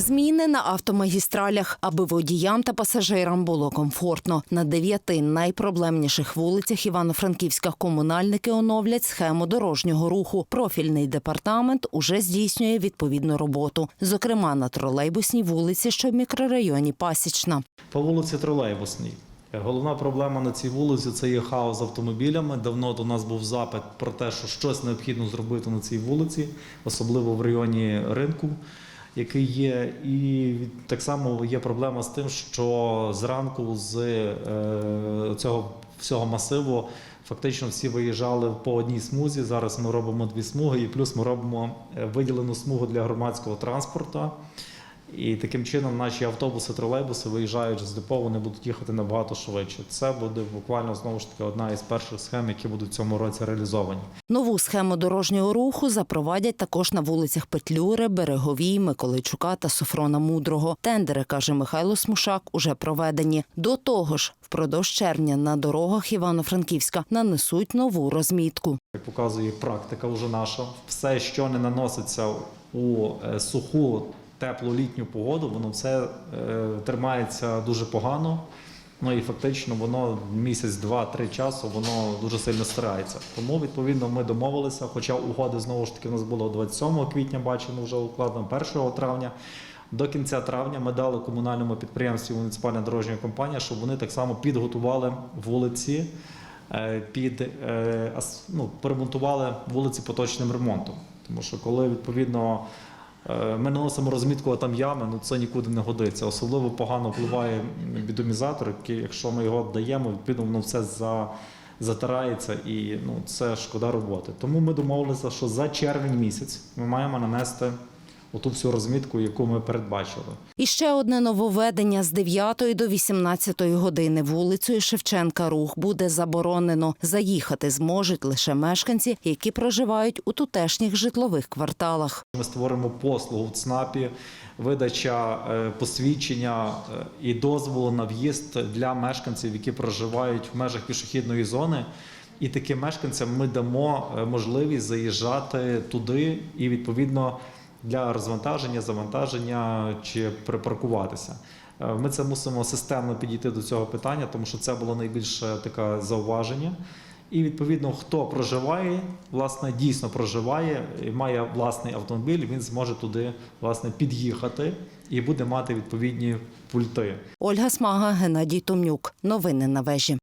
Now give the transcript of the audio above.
Зміни на автомагістралях, аби водіям та пасажирам було комфортно. На дев'яти найпроблемніших вулицях Івано-Франківська комунальники оновлять схему дорожнього руху. Профільний департамент уже здійснює відповідну роботу, зокрема на тролейбусній вулиці, що в мікрорайоні Пасічна. По вулиці Тролейбусній. Головна проблема на цій вулиці це є хаос з автомобілями. Давно до нас був запит про те, що щось необхідно зробити на цій вулиці, особливо в районі ринку, який є. І так само є проблема з тим, що зранку з е, цього всього масиву фактично всі виїжджали по одній смузі. Зараз ми робимо дві смуги, і плюс ми робимо е, виділену смугу для громадського транспорту. І таким чином наші автобуси, тролейбуси, виїжджаючи з депо, вони будуть їхати набагато швидше. Це буде буквально знову ж таки одна із перших схем, які будуть в цьому році реалізовані. Нову схему дорожнього руху запровадять також на вулицях Петлюри, Береговій, Миколайчука та Софрона Мудрого. Тендери, каже Михайло Смушак, уже проведені. До того ж, впродовж червня на дорогах Івано-Франківська нанесуть нову розмітку. Як показує практика вже наша, все, що не наноситься у е, суху, теплу літню погоду, воно все е, тримається дуже погано. Ну і фактично воно місяць, два-три часу воно дуже сильно стирається. Тому відповідно ми домовилися. Хоча угоди знову ж таки у нас було 27 квітня, бачимо вже укладено 1 травня. До кінця травня ми дали комунальному підприємству муніципальна дорожня компанія, щоб вони так само підготували вулиці е, під е, ну, поремонтували вулиці поточним ремонтом. Тому що коли відповідно ми наносимо розмітку, а там ями, ну це нікуди не годиться. Особливо погано впливає бідомізатор, який, якщо ми його даємо, відповідно воно все за. Затирається і ну це шкода роботи. Тому ми домовилися, що за червень місяць ми маємо нанести оту всю розмітку, яку ми передбачили. І ще одне нововведення з 9 до 18 години вулицею Шевченка рух буде заборонено. Заїхати зможуть лише мешканці, які проживають у тутешніх житлових кварталах. Ми створимо послугу в ЦНАПі, видача е, посвідчення е, і дозволу на в'їзд для мешканців, які проживають в межах пішохідної зони. І таким мешканцям ми дамо е, можливість заїжджати туди і відповідно для розвантаження, завантаження чи припаркуватися. Е, Ми це мусимо системно підійти до цього питання, тому що це було найбільше таке зауваження. І відповідно, хто проживає, власне, дійсно проживає і має власний автомобіль, він зможе туди власне під'їхати і буде мати відповідні пульти. Ольга Смага, Геннадій Томнюк. Новини на вежі.